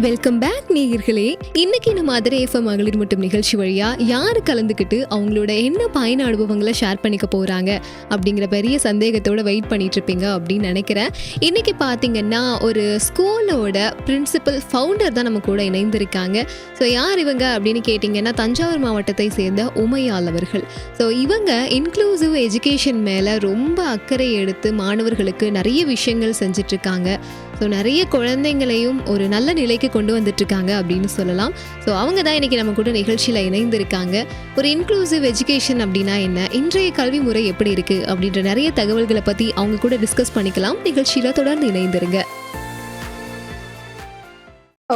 Welcome back நேயர்களே. இன்னைக்கு நம்ம மதுரை எஃப்எம் மகளிர் மட்டும் நிகழ்ச்சி வழியா யார் கலந்துக்கிட்டு அவங்களோட என்ன பயண அனுபவங்களை ஷேர் பண்ணிக்க போறாங்க அப்படிங்கிற பெரிய சந்தேகத்தோட வெயிட் பண்ணிட்டு இருப்பீங்க அப்படின்னு நினைக்கிறேன். இன்னைக்கு பார்த்தீங்கன்னா ஒரு ஸ்கூலோட பிரின்சிபல் ஃபவுண்டர் தான் நம்ம கூட இணைந்திருக்காங்க. ஸோ யார் இவங்க அப்படின்னு கேட்டிங்கன்னா தஞ்சாவூர் மாவட்டத்தை சேர்ந்த உமையால் அவர்கள். ஸோ இவங்க இன்க்ளூசிவ் எஜுகேஷன் மேலே ரொம்ப அக்கறை எடுத்து மாணவர்களுக்கு நிறைய விஷயங்கள் செஞ்சிட்ருக்காங்க ஸோ நிறைய குழந்தைங்களையும் ஒரு நல்ல நிலைக்கு கொண்டு வந்துட்டு இருக்காங்க அப்படின்னு சொல்லலாம். ஸோ அவங்க தான் இன்னைக்கு நம்ம கூட நிகழ்ச்சியில் இணைந்திருக்காங்க. ஒரு இன்க்ளூசிவ் எஜுகேஷன் அப்படின்னா என்ன? இன்றைய கல்வி முறை எப்படி இருக்கு? அப்படின்ற நிறைய தகவல்களை பற்றி அவங்க கூட டிஸ்கஸ் பண்ணிக்கலாம். நிகழ்ச்சியில் தொடர்ந்து இணைந்திருங்க.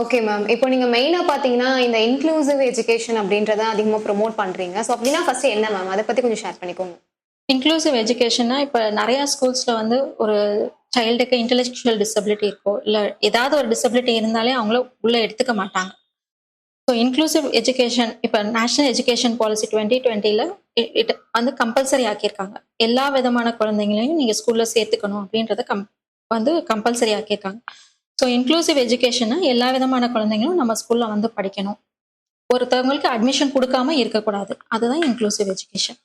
ஓகே மேம் இப்போ நீங்க மெயினா பாத்தீங்கன்னா இந்த இன்க்ளூசிவ் எஜுகேஷன் அப்படின்றத அதிகமா ப்ரோமோட் பண்றீங்க. ஸோ அப்படின்னா ஃபர்ஸ்ட் என்ன மேம் அதை பத்தி கொஞ்சம் ஷேர் பண்ணிக்கோங்க. இன்க்ளூசிவ் எஜுகேஷன்னா இப்போ நிறையா ஸ்கூல்ஸில் வந்து ஒரு சைல்டுக்கு இன்டெலெக்சுவல் டிசபிலிட்டி இருக்கோ இல்லை ஏதாவது ஒரு டிசபிலிட்டி இருந்தாலே அவங்கள உள்ளே எடுத்துக்க மாட்டாங்க. ஸோ இன்க்ளூசிவ் எஜுகேஷன் இப்போ நேஷனல் எஜுகேஷன் பாலிசி டுவெண்ட்டி டுவெண்ட்டியில் இட் வந்து கம்பல்சரி ஆக்கியிருக்காங்க. எல்லா விதமான குழந்தைங்களையும் நீங்கள் ஸ்கூலில் சேர்த்துக்கணும் அப்படின்றத கம் வந்து கம்பல்சரி ஆக்கியிருக்காங்க. ஸோ இன்க்ளூசிவ் எஜுகேஷனை எல்லா விதமான குழந்தைங்களும் நம்ம ஸ்கூலில் வந்து படிக்கணும். ஒருத்தவங்களுக்கு அட்மிஷன் கொடுக்காம இருக்கக்கூடாது. அதுதான் இன்க்ளூசிவ் எஜுகேஷன்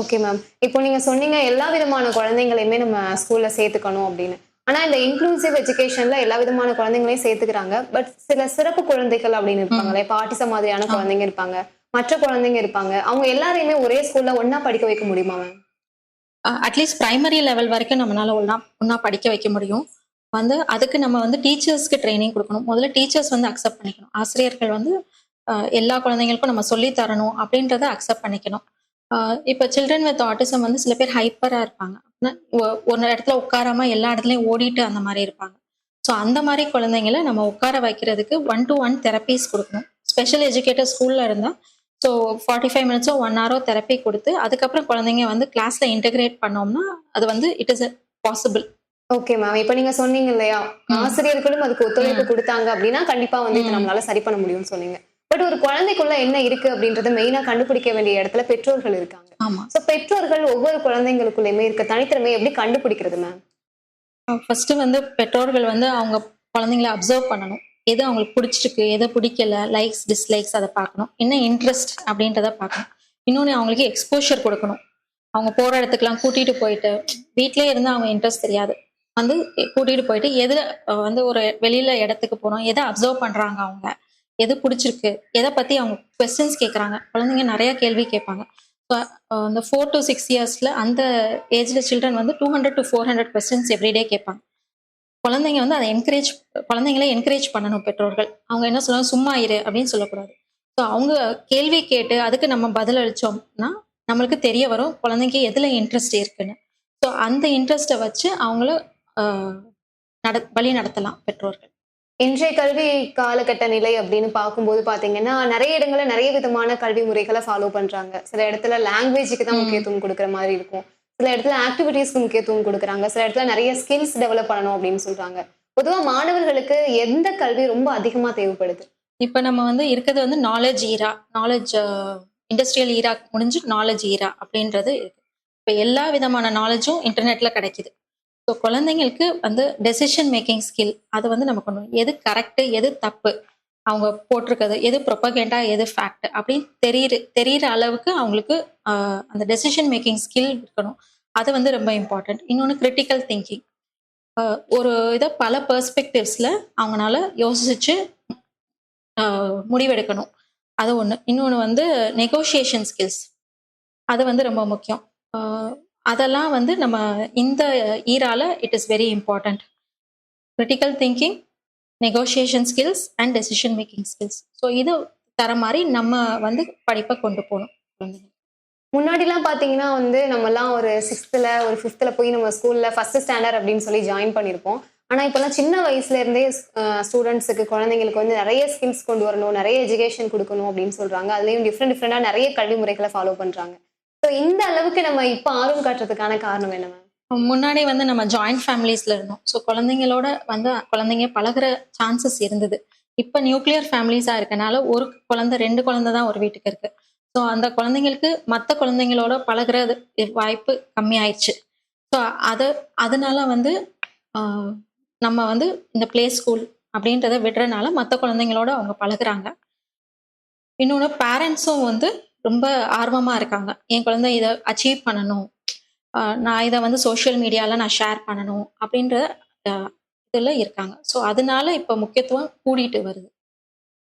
ஓகே மேம் இப்போ நீங்க சொன்னீங்க எல்லா விதமான குழந்தைங்களையுமே நம்ம ஸ்கூல்ல சேர்த்துக்கணும் அப்படின்னு. ஆனா இந்த இன்க்ளூசிவ் எஜுகேஷன்ல எல்லா விதமான குழந்தைங்களையும் சேர்த்துக்கிறாங்க. பட் சில சிறப்பு குழந்தைகள் அப்படின்னு இருப்பாங்களே பாட்டிச மாதிரியான குழந்தைங்க இருப்பாங்க. மற்ற குழந்தைங்க இருப்பாங்க. அவங்க எல்லாரையுமே ஒரே ஸ்கூல்ல ஒண்ணா படிக்க வைக்க முடியுமா மேம் அட்லீஸ்ட் பிரைமரி லெவல் வரைக்கும் நம்மளால ஒன்றா ஒன்றா படிக்க வைக்க முடியும். வந்து அதுக்கு நம்ம வந்து டீச்சர்ஸ்க்கு ட்ரைனிங் கொடுக்கணும். முதல்ல டீச்சர்ஸ் வந்து அக்செப்ட் பண்ணிக்கணும். ஆசிரியர்கள் வந்து எல்லா குழந்தைங்களுக்கும் நம்ம சொல்லி தரணும் அப்படின்றத அக்செப்ட் பண்ணிக்கணும். இப்போ சில்ட்ரன் வித் ஆட்டிசம் வந்து சில பேர் ஹைப்பராக இருப்பாங்க. ஒரு இடத்துல உட்காராம எல்லா இடத்துலையும் ஓடிட்டு அந்த மாதிரி இருப்பாங்க. ஸோ அந்த மாதிரி குழந்தைங்கள நம்ம உட்கார வைக்கிறதுக்கு ஒன் டு ஒன் தெரப்பீஸ் கொடுக்கணும் ஸ்பெஷல் எஜுகேட்டர் ஸ்கூல்ல இருந்தால் ஸோ ஃபார்ட்டி ஃபைவ் மினிட்ஸோ ஒன் ஹவரோ தெரப்பி கொடுத்து அதுக்கப்புறம் குழந்தைங்க வந்து கிளாஸ்ல இன்டகிரேட் பண்ணோம்னா அது வந்து it is possible okay ma'am இப்போ நீங்க சொன்னீங்க இல்லையா. ஆசிரியர்களும் அதுக்கு ஒத்துழைப்பு. கொடுத்தாங்க அப்படின்னா கண்டிப்பா வந்து. நம்மளால சரி பண்ண முடியும்னு சொன்னீங்க. பட் ஒரு குழந்தைக்குள்ள என்ன இருக்கு அப்படின்றத மெயினா கண்டுபிடிக்க வேண்டிய இடத்துல பெற்றோர்கள் இருக்காங்க. ஆமா. சோ பெற்றோர்கள் ஒவ்வொரு குழந்தைங்களுக்குள்ளயுமே இருக்க தனித்திறமையை எப்படி கண்டுபிடிக்கிறது மேம் ஃபர்ஸ்ட் வந்து பெற்றோர்கள் வந்து அவங்க குழந்தைங்கள அப்சர்வ் பண்ணணும். எது அவங்களுக்கு பிடிச்சிருக்கு எது பிடிக்கல லைக்ஸ் டிஸ்லைக்ஸ் அதை பார்க்கணும். என்ன இன்ட்ரெஸ்ட் அப்படின்றத பார்க்கணும். இன்னொன்று அவங்களுக்கு எக்ஸ்போஷர் கொடுக்கணும். அவங்க போகிற இடத்துக்குலாம் கூட்டிகிட்டு போயிட்டு வீட்டிலே இருந்து அவங்க இன்ட்ரெஸ்ட் தெரியாது. வந்து கூட்டிகிட்டு போயிட்டு எது அஹ், வந்து ஒரு வெளியில் இடத்துக்கு போகிறோம் எதை அப்சர்வ் பண்ணுறாங்க அவங்க? எது பிடிச்சிருக்கு? எதை பற்றி அவங்க கொஸ்டின்ஸ் கேட்குறாங்க குழந்தைங்க நிறைய கேள்வி கேட்பாங்க. ஸோ அந்த ஃபோர் டு சிக்ஸ் இயர்ஸில் அந்த ஏஜில் சில்ட்ரன் வந்து two hundred to four hundred questions every day கேட்பாங்க. குழந்தைங்க வந்து அதை என்கரேஜ் குழந்தைங்கள என்கரேஜ் பண்ணணும் பெற்றோர்கள். அவங்க என்ன சொல்லுவாங்க சும்மா இரு அப்படின்னு சொல்லக்கூடாது. ஸோ அவங்க கேள்வி கேட்டு அதுக்கு நம்ம பதில் அளித்தோம்னா நம்மளுக்கு தெரிய வரும் குழந்தைங்க எதுல இன்ட்ரெஸ்ட் இருக்குன்னு. ஸோ அந்த இன்ட்ரெஸ்ட்டை வச்சு அவங்கள நட வழி நடத்தலாம் பெற்றோர்கள். இன்றைய கல்வி காலகட்ட நிலை அப்படின்னு பார்க்கும்போது பாத்தீங்கன்னா நிறைய இடங்கள்ல நிறைய விதமான கல்வி முறைகளை ஃபாலோ பண்றாங்க. சில இடத்துல லாங்குவேஜுக்கு தான். முக்கியத்துவம் கொடுக்குற மாதிரி இருக்கும். சில இடத்துல ஆக்டிவிட்டீஸ்க்கு முக்கியத்துவம் கொடுக்குறாங்க. சில இடத்துல நிறைய ஸ்கில்ஸ் டெவலப் பண்ணணும் அப்படின்னு சொல்றாங்க. பொதுவா மாணவர்களுக்கு எந்த கல்வி ரொம்ப அதிகமா தேவைப்படுது? இப்போ நம்ம வந்து இருக்கிறது வந்து knowledge era knowledge industrial era முடிஞ்சு நாலேஜ் ஈரா அப்படின்றது இருக்கு. இப்போ எல்லா விதமான நாலேஜும் இன்டர்நெட்ல கிடைக்குது. ஸோ குழந்தைங்களுக்கு வந்து டெசிஷன் மேக்கிங் ஸ்கில் அது வந்து நம்ம கொண்டு வரணும். எது கரெக்டு எது தப்பு அவங்க போட்டிருக்கிறது எது ப்ரொப்பகேண்டா எது ஃபேக்ட் அப்படின்னு தெரியுற தெரியிற அளவுக்கு அவங்களுக்கு அந்த டெசிஷன் மேக்கிங் ஸ்கில் இருக்கணும். அது வந்து ரொம்ப இம்பார்ட்டன்ட் இன்னொன்று கிரிட்டிக்கல் திங்கிங் ஒரு இதை பல பெர்ஸ்பெக்டிவ்ஸில் அவங்களால யோசிச்சு முடிவெடுக்கணும். அது ஒன்று இன்னொன்று வந்து நெகோஷியேஷன் ஸ்கில்ஸ் அது வந்து ரொம்ப முக்கியம். அதெல்லாம் வந்து நம்ம இந்த ஈரால it is very important critical thinking negotiation skills and decision making skills so இது தர மாதிரி நம்ம வந்து படிப்பை கொண்டு போகணும். குழந்தைங்க முன்னாடிலாம் பார்த்தீங்கன்னா வந்து நம்மலாம் ஒரு சிக்ஸ்த்தில் ஒரு ஃபிஃப்த்தில் போய் நம்ம ஸ்கூலில் ஃபஸ்ட்டு ஸ்டாண்டர்ட் அப்படின்னு சொல்லி ஜாயின் பண்ணியிருப்போம். ஆனால் இப்போலாம் சின்ன வயசுலேருந்தே ஸ்டூடெண்ட்ஸுக்கு குழந்தைங்களுக்கு வந்து நிறைய ஸ்கில்ஸ் கொண்டு வரணும் நிறைய எஜுகேஷன் கொடுக்கணும் அப்படின்னு சொல்கிறாங்க அதுலேயும் டிஃப்ரெண்ட் டிஃப்ரெண்ட்டாக நிறைய கல்வி முறைகளை ஃபாலோ பண்ணுறாங்க ஸோ இந்த அளவுக்கு நம்ம இப்போ ஆர்வம் காட்டுறதுக்கான காரணம் என்ன மேம் முன்னாடி வந்து நம்ம ஜாயிண்ட் ஃபேமிலிஸ்ல இருந்தோம். ஸோ குழந்தைங்களோட வந்து குழந்தைங்க பழகுற சான்சஸ் இருந்தது. இப்போ நியூக்ளியர் ஃபேமிலிஸாக இருக்கனால ஒரு குழந்தை ரெண்டு குழந்தை தான் ஒரு வீட்டுக்கு இருக்கு. ஸோ அந்த குழந்தைங்களுக்கு மற்ற குழந்தைங்களோட பழகுறது வாய்ப்பு கம்மியாயிடுச்சு ஸோ அது அதனால வந்து நம்ம வந்து இந்த ப்ளே ஸ்கூல் அப்படின்றத விடுறனால மற்ற குழந்தைங்களோட அவங்க பழகுறாங்க. இன்னொன்று பேரண்ட்ஸும் வந்து ரொம்ப ஆர்வமாக இருக்காங்க. என் குழந்தை இதை அச்சீவ் பண்ணணும். நான் இதை வந்து சோஷியல் மீடியாவில் நான் ஷேர் பண்ணணும் அப்படின்ற இதில் இருக்காங்க. ஸோ அதனால இப்போ முக்கியத்துவம் கூடிட்டு வருது.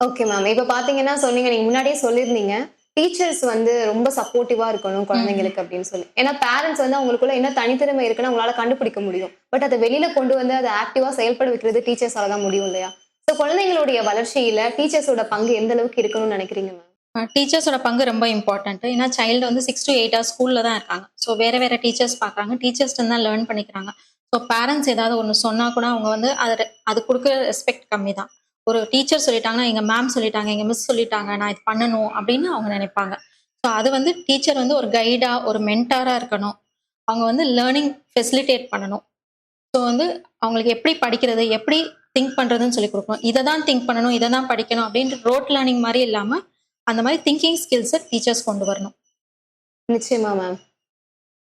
ஓகே மேம் இப்போ பார்த்தீங்கன்னா சொன்னீங்க நீங்க முன்னாடியே சொல்லியிருந்தீங்க. டீச்சர்ஸ் வந்து ரொம்ப சப்போர்ட்டிவா இருக்கணும் குழந்தைங்களுக்கு அப்படின்னு சொல்லி. ஏன்னா பேரண்ட்ஸ் வந்து அவங்களுக்குள்ள என்ன தனித்திறமை இருக்குன்னு அவங்களால கண்டுபிடிக்க முடியும். பட் அதை வெளியில கொண்டு வந்து அதை ஆக்டிவா செயல்பட வைக்கிறது டீச்சர்ஸால தான் முடியும் இல்லையா? ஸோ குழந்தைங்களுடைய வளர்ச்சியில டீச்சர்ஸோட பங்கு எந்த அளவுக்கு இருக்கணும்னு நினைக்கிறீங்க மேம் டீச்சர்ஸோட பங்கு ரொம்ப இம்பார்ட்டன்ட் ஏன்னா சைல்டு வந்து சிக்ஸ் டு எயிட் ஹவர்ஸ் ஸ்கூலில் தான் இருக்காங்க. ஸோ வேற வேற டீச்சர்ஸ் பார்க்குறாங்க. டீச்சர்ஸ் தான் லேர்ன் பண்ணிக்கிறாங்க. ஸோ பேரண்ட்ஸ் ஏதாவது ஒன்று சொன்னால் கூட அவங்க வந்து அது அது கொடுக்குற ரெஸ்பெக்ட் கம்மி தான். ஒரு டீச்சர் சொல்லிட்டாங்கன்னா எங்கள் மேம் சொல்லிட்டாங்க எங்கள் மிஸ் சொல்லிட்டாங்க நான் இது பண்ணணும் அப்படின்னு அவங்க நினைப்பாங்க. ஸோ அது வந்து டீச்சர் வந்து ஒரு கைடாக ஒரு மென்டாராக இருக்கணும். அவங்க வந்து லேர்னிங் ஃபெசிலிட்டேட் பண்ணணும். ஸோ வந்து அவங்களுக்கு எப்படி படிக்கிறது எப்படி திங்க் பண்ணுறதுன்னு சொல்லி கொடுக்கணும். இதை தான் திங்க் பண்ணணும் இதை தான் படிக்கணும் அப்படின்ட்டு ரோட் லேர்னிங் மாதிரி இல்லாமல் அந்த மாதிரி திங்கிங் ஸ்கில்ஸை டீச்சர்ஸ் கொண்டு வரணும். நிச்சயமா மேம்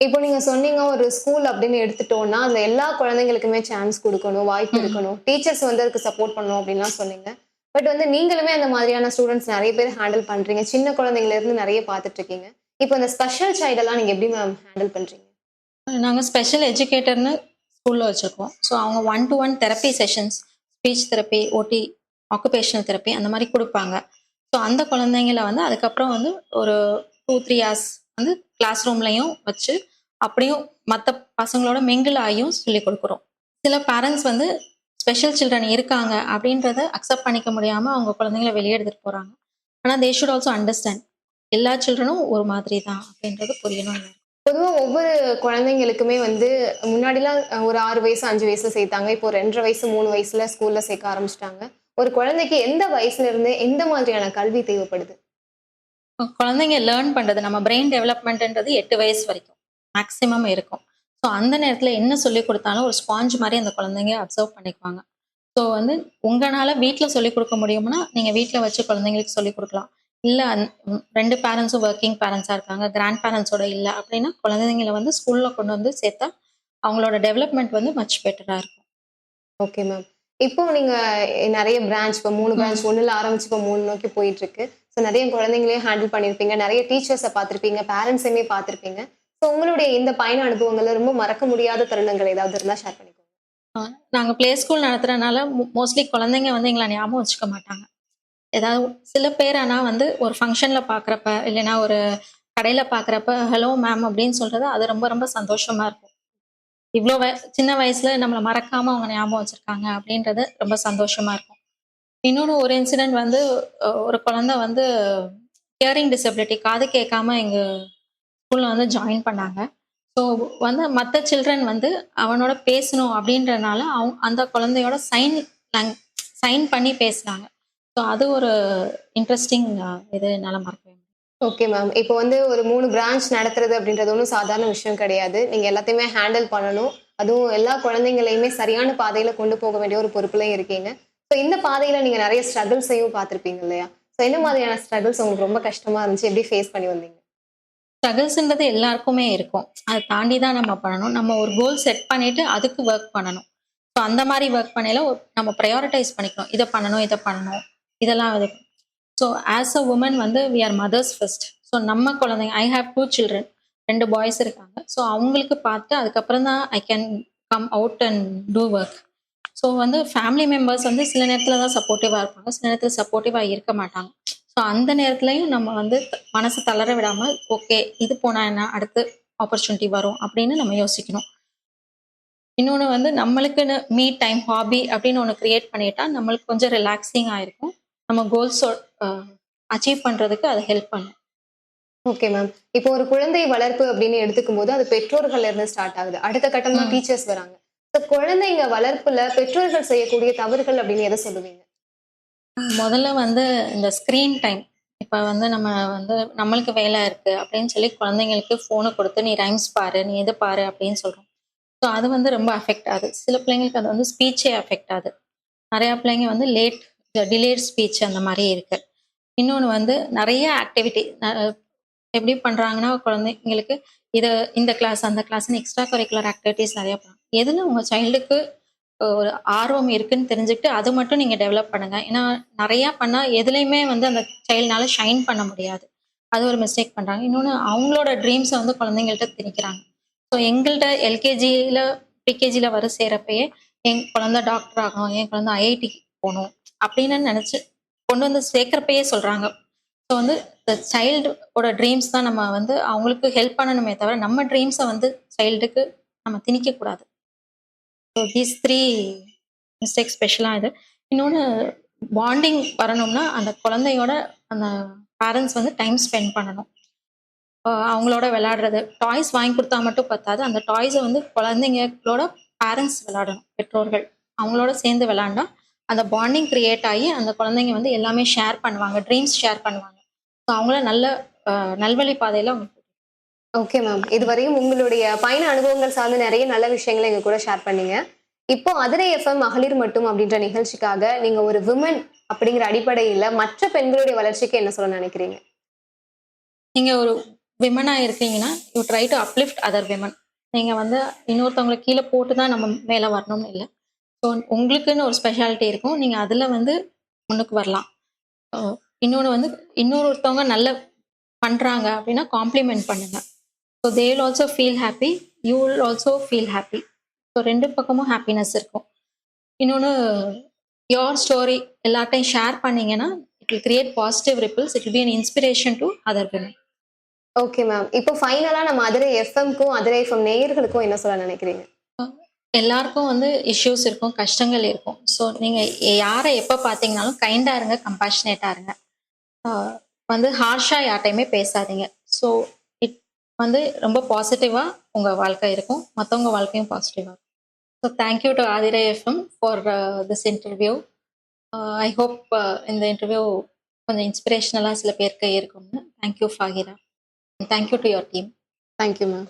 இப்போ நீங்க சொன்னீங்க ஒரு ஸ்கூல் அப்படின்னு எடுத்துட்டோம்னா அதுல எல்லா குழந்தைங்களுக்குமே சான்ஸ் கொடுக்கணும் வாய்ப்பு. இருக்கணும். டீச்சர்ஸ் வந்து அதுக்கு சப்போர்ட் பண்ணணும் அப்படின்லாம் சொன்னீங்க. பட் வந்து நீங்களுமே அந்த மாதிரியான ஸ்டூடெண்ட்ஸ் நிறைய பேர் ஹேண்டில் பண்றீங்க. சின்ன குழந்தைங்கள இருந்து நிறைய பார்த்துட்டு இருக்கீங்க இப்போ இந்த ஸ்பெஷல் சைல்டெல்லாம் நீங்க எப்படி மேம் ஹேண்டில் பண்றீங்க? நாங்கள் ஸ்பெஷல் எஜுகேட்டர்னு ஸ்கூலில் வச்சுருக்கோம். ஸோ அவங்க one to one therapy sessions speech therapy OT occupational therapy அந்த மாதிரி கொடுப்பாங்க. ஸோ அந்த குழந்தைங்கள வந்து அதுக்கப்புறம் வந்து ஒரு டூ த்ரீ ஹார்ஸ் வந்து கிளாஸ் ரூம்லையும் வச்சு அப்படியும் மற்ற பசங்களோட மிங்கிள் ஆகியும் சொல்லி கொடுக்குறோம். சில பேரண்ட்ஸ் வந்து ஸ்பெஷல் சில்ட்ரன் இருக்காங்க அப்படின்றத அக்செப்ட் பண்ணிக்க முடியாமல் அவங்க குழந்தைங்கள வெளியே எடுத்துகிட்டு போகிறாங்க ஆனால் தே ஷுட் ஆல்சோ அண்டர்ஸ்டாண்ட் எல்லா சில்ட்ரனும் ஒரு மாதிரி தான் அப்படின்றது புரியணும் பொதுவாக ஒவ்வொரு குழந்தைங்களுக்குமே வந்து முன்னாடிலாம் ஒரு ஆறு வயசு அஞ்சு வயசுல சேர்த்தாங்க. இப்போ ஒரு ரெண்டரை வயசு மூணு வயசுல ஸ்கூல்ல சேர்க்க ஆரம்பிச்சிட்டாங்க. ஒரு குழந்தைக்கு எந்த வயசுல இருந்து எந்த மாதிரியான கல்வி தேவைப்படுது? குழந்தைங்க லேர்ன் பண்றது நம்ம பிரெயின் டெவலப்மெண்ட்ன்றது எட்டு வயசு வரைக்கும் மேக்ஸிமம் இருக்கும். ஸோ அந்த நேரத்தில் என்ன சொல்லி கொடுத்தாலும் ஒரு ஸ்பாஞ்ச் மாதிரி அந்த குழந்தைங்க அப்சர்வ் பண்ணிக்குவாங்க. ஸோ வந்து உங்களால் வீட்டில் சொல்லி கொடுக்க முடியும்னா நீங்கள் வீட்டில் வச்சு குழந்தைங்களுக்கு சொல்லி கொடுக்கலாம். இல்லை ரெண்டு பேரண்ட்ஸும் ஒர்க்கிங் பேரண்ட்ஸாக இருக்காங்க கிராண்ட் பேரண்ட்ஸோட இல்லை அப்படின்னா குழந்தைங்களை வந்து ஸ்கூலில் கொண்டு வந்து சேர்த்தா அவங்களோட டெவலப்மெண்ட் வந்து மச் பெட்டராக இருக்கும். ஓகே மேம் இப்போ நீங்க நிறைய பிரான்ச் இப்போ மூணு பிரான்ச் ஒண்ணுல ஆரம்பிச்சு இப்போ மூணு நோக்கி போயிட்டு இருக்கு ஸோ நிறைய குழந்தைங்களையும் ஹேண்டில் பண்ணியிருப்பீங்க. நிறைய டீச்சர்ஸை பார்த்திருப்பீங்க. பேரண்ட்ஸையுமே பார்த்திருப்பீங்க. ஸோ உங்களுடைய இந்த பயண அனுபவங்கள்ல ரொம்ப மறக்க முடியாத தருணங்கள் ஏதாவது இருந்தா ஷேர் பண்ணிக்கோங்க. நாங்கள் ப்ளே ஸ்கூல் நடத்துறதுனால மோஸ்ட்லி குழந்தைங்க வந்து எங்களை ஞாபகம் வச்சுக்க மாட்டாங்க. ஏதாவது சில பேர் ஆனால் வந்து ஒரு ஃபங்க்ஷனில் பார்க்குறப்ப இல்லைன்னா ஒரு கடையில் பார்க்குறப்ப ஹலோ மேம் அப்படின்னு சொல்கிறது அது ரொம்ப ரொம்ப சந்தோஷமாக இருக்கும். இவ்வளோ வய சின்ன வயசில் நம்மளை மறக்காமல் அவங்க ஞாபகம் வச்சுருக்காங்க அப்படின்றது ரொம்ப சந்தோஷமா இருக்கும். இன்னொன்று ஒரு இன்சிடென்ட் வந்து ஒரு குழந்தை வந்து ஹியரிங் டிசபிலிட்டி காது கேட்காம எங்கள் ஸ்கூலில் வந்து ஜாயின் பண்ணாங்க. ஸோ வந்து மற்ற சில்ட்ரன் வந்து அவனோட பேசணும் அப்படின்றனால அவங்க அந்த குழந்தையோட சைன் சைன் பண்ணி பேசுனாங்க. ஸோ அது ஒரு இன்ட்ரெஸ்டிங் இது என்னால் மறக்கவே ஓகே மேம் இப்போ வந்து ஒரு மூணு பிரான்ச் நடத்துறது அப்படின்றது ஒன்றும் சாதாரண விஷயம் கிடையாது. நீங்கள் எல்லாத்தையுமே ஹேண்டில் பண்ணணும். அதுவும் எல்லா குழந்தைங்களையுமே சரியான பாதையில் கொண்டு போக வேண்டிய ஒரு பொறுப்புலையும் இருக்கீங்க. ஸோ இந்த பாதையில் நீங்கள் நிறைய ஸ்ட்ரகிள்ஸையும் பார்த்துருப்பீங்க இல்லையா? ஸோ என்ன மாதிரியான ஸ்ட்ரகிள்ஸ் உங்களுக்கு ரொம்ப கஷ்டமாக இருந்துச்சு? எப்படி ஃபேஸ் பண்ணி வந்தீங்க? ஸ்ட்ரகிள்ஸ்ன்றது எல்லாருக்குமே இருக்கும். அதை தாண்டி தான் நம்ம பண்ணணும். நம்ம ஒரு கோல் செட் பண்ணிட்டு அதுக்கு ஒர்க் பண்ணணும். ஸோ அந்த மாதிரி ஒர்க் பண்ணையில நம்ம ப்ரையாரிட்டைஸ் பண்ணிக்கணும். இதை பண்ணணும் இதை பண்ணணும். இதெல்லாம் இது ஸோ ஆஸ் அ உமன் வந்து we are mothers first so நம்ம குழந்தைங்க ஐ ஹாவ் டூ சில்ட்ரன் ரெண்டு பாய்ஸ் இருக்காங்க. ஸோ அவங்களுக்கு பார்த்து அதுக்கப்புறம் தான் I can come out and do work so வந்து ஃபேமிலி மெம்பர்ஸ் வந்து சில நேரத்தில் தான் சப்போர்ட்டிவாக இருப்பாங்க. சில நேரத்தில் சப்போர்ட்டிவாக இருக்க மாட்டாங்க. ஸோ அந்த நேரத்துலையும் நம்ம வந்து மனசு தளர விடாமல் ஓகே இது போனால் என்ன? அடுத்து ஆப்பர்ச்சுனிட்டி வரும் அப்படின்னு நம்ம யோசிக்கணும். இன்னொன்று வந்து நம்மளுக்குன்னு மீ டைம் ஹாபி அப்படின்னு ஒன்று கிரியேட் பண்ணிட்டா நம்மளுக்கு கொஞ்சம் ரிலாக்ஸிங் இருக்கும். நம்ம கோல்ஸ் அச்சீவ் பண்ணுறதுக்கு அது ஹெல்ப் பண்ணும் ஓகே மேம் இப்போ ஒரு குழந்தை வளர்ப்பு அப்படின்னு எடுத்துக்கும் போது அது பெற்றோர்கள்ல இருந்து ஸ்டார்ட் ஆகுது. அடுத்த கட்டம் தான். டீச்சர்ஸ் வராங்க. குழந்தைங்க வளர்ப்புல பெற்றோர்கள் செய்யக்கூடிய தவறுகள் அப்படின்னு எதை சொல்லுவீங்க? முதல்ல வந்து இந்த ஸ்க்ரீன் டைம் இப்போ வந்து நம்ம வந்து நம்மளுக்கு வேலை இருக்கு அப்படின்னு சொல்லி குழந்தைங்களுக்கு ஃபோனை கொடுத்து நீ ரைம்ஸ் பாரு நீ இது பாரு அப்படின்னு சொல்றோம். ஸோ அது வந்து ரொம்ப அஃபெக்ட் ஆகுது. சில பிள்ளைங்களுக்கு அது வந்து ஸ்பீச்சே அஃபெக்ட் ஆகுது. நிறையா பிள்ளைங்க வந்து லேட் டிலேட் ஸ்பீச் அந்த மாதிரி இருக்கு. இன்னொன்று வந்து நிறைய ஆக்டிவிட்டி எப்படி பண்ணுறாங்கன்னா குழந்தைங்களுக்கு இது இந்த கிளாஸ் அந்த கிளாஸ்னு எக்ஸ்ட்ரா கரிக்குலர் ஆக்டிவிட்டிஸ் நிறைய பண்ணுறாங்க எதில் உங்கள் சைல்டுக்கு ஒரு ஆர்வம் இருக்குன்னு தெரிஞ்சுக்கிட்டு அது மட்டும் நீங்கள் டெவலப் பண்ணுங்க. ஏன்னா நிறையா பண்ணால் எதுலேயுமே வந்து அந்த சைல்டுனால ஷைன் பண்ண முடியாது. அது ஒரு மிஸ்டேக் பண்ணுறாங்க இன்னொன்று அவங்களோட ட்ரீம்ஸை வந்து குழந்தைங்கள்ட்ட திணிக்கிறாங்க ஸோ எங்கள்கிட்ட எல்கேஜியில் பிகேஜியில் வர சேரப்பயே என் குழந்தை டாக்டர் ஆகணும் என் குழந்தை ஐஐடிக்கு போகணும் அப்படின்னு நினச்சி கொண்டு வந்து சேர்க்கறப்பயே சொல்கிறாங்க ஸோ வந்து இந்த சைல்டோட ட்ரீம்ஸ் தான் நம்ம வந்து அவங்களுக்கு ஹெல்ப் பண்ணணுமே தவிர நம்ம ட்ரீம்ஸை வந்து சைல்டுக்கு நம்ம திணிக்கக்கூடாது ஸோ தீஸ் த்ரீ மிஸ்டேக் ஸ்பெஷலாக இது. இன்னொன்று பாண்டிங் வரணும்னா அந்த குழந்தையோட அந்த பேரண்ட்ஸ் வந்து டைம் ஸ்பெண்ட் பண்ணணும். அவங்களோட விளையாடுறது. டாய்ஸ் வாங்கி கொடுத்தா மட்டும் பத்தாது. அந்த டாய்ஸை வந்து குழந்தைங்களோட பேரண்ட்ஸ் விளையாடணும். பெற்றோர்கள். அவங்களோட சேர்ந்து விளையாண்டா அந்த பாண்டிங் கிரியேட் ஆகி அந்த குழந்தைங்க வந்து எல்லாமே ஷேர் பண்ணுவாங்க ட்ரீம்ஸ் ஷேர் பண்ணுவாங்க. ஸோ அவங்கள நல்ல நல்வழி பாதையில் அவங்க ஓகே மேம் இதுவரையும் உங்களுடைய பயண அனுபவங்கள் சார்ந்து நிறைய நல்ல விஷயங்களை எங்க கூட ஷேர் பண்ணீங்க. இப்போ அதிரை எஃப்எம் மகளிர் மட்டும் அப்படின்ற நிகழ்ச்சிக்காக நீங்க ஒரு விமன் அப்படிங்கிற அடிப்படையில மற்ற பெண்களுடைய வளர்ச்சிக்கு என்ன சொல்ல நினைக்கிறீங்க? நீங்கள் ஒரு விமனாக இருக்கீங்கன்னா you try to uplift other women நீங்கள் வந்து இன்னொருத்தவங்களை கீழே போட்டு தான் நம்ம மேலே வரணும்னு இல்லை. ஸோ உங்களுக்குன்னு ஒரு ஸ்பெஷாலிட்டி இருக்கும். நீங்கள் அதில் வந்து முன்னுக்கு வரலாம். இன்னொன்று வந்து இன்னொருத்தவங்க நல்ல பண்ணுறாங்க அப்படின்னா காம்ப்ளிமெண்ட் பண்ணுங்க. So they will also feel happy you will also feel happy so ரெண்டு பக்கமும் ஹாப்பினஸ் இருக்கும். இன்னொன்று யோர் ஸ்டோரி எல்லார்ட்டையும் ஷேர் பண்ணீங்கன்னா it will create positive ripples it will be an inspiration to other women okay ma'am இப்போ ஃபைனலாக நம்ம Adirai எஃப்எம்க்கும் Adirai FM நேயர்களுக்கும் என்ன சொல்ல நினைக்கிறீங்க? எல்லாருக்கும் வந்து இஷ்யூஸ் இருக்கும் கஷ்டங்கள் இருக்கும். ஸோ நீங்கள் யாரை எப்போ பார்த்தீங்கனாலும் கைண்டாக இருங்க கம்பேஷனேட்டாக இருங்க. வந்து ஹார்ஷாக யார்ட்டையுமே பேசாதீங்க. ஸோ இட் வந்து ரொம்ப பாசிட்டிவாக உங்கள் வாழ்க்கை இருக்கும். மற்றவங்க வாழ்க்கையும் பாசிட்டிவாக இருக்கும். So thank you to Aathira FM for this interview I hope இந்த இன்டர்வியூ கொஞ்சம் இன்ஸ்பிரேஷனலாக சில பேருக்கு இருக்கும்னு. Thank you ஃபாகிரா thank you to your team thank you ma'am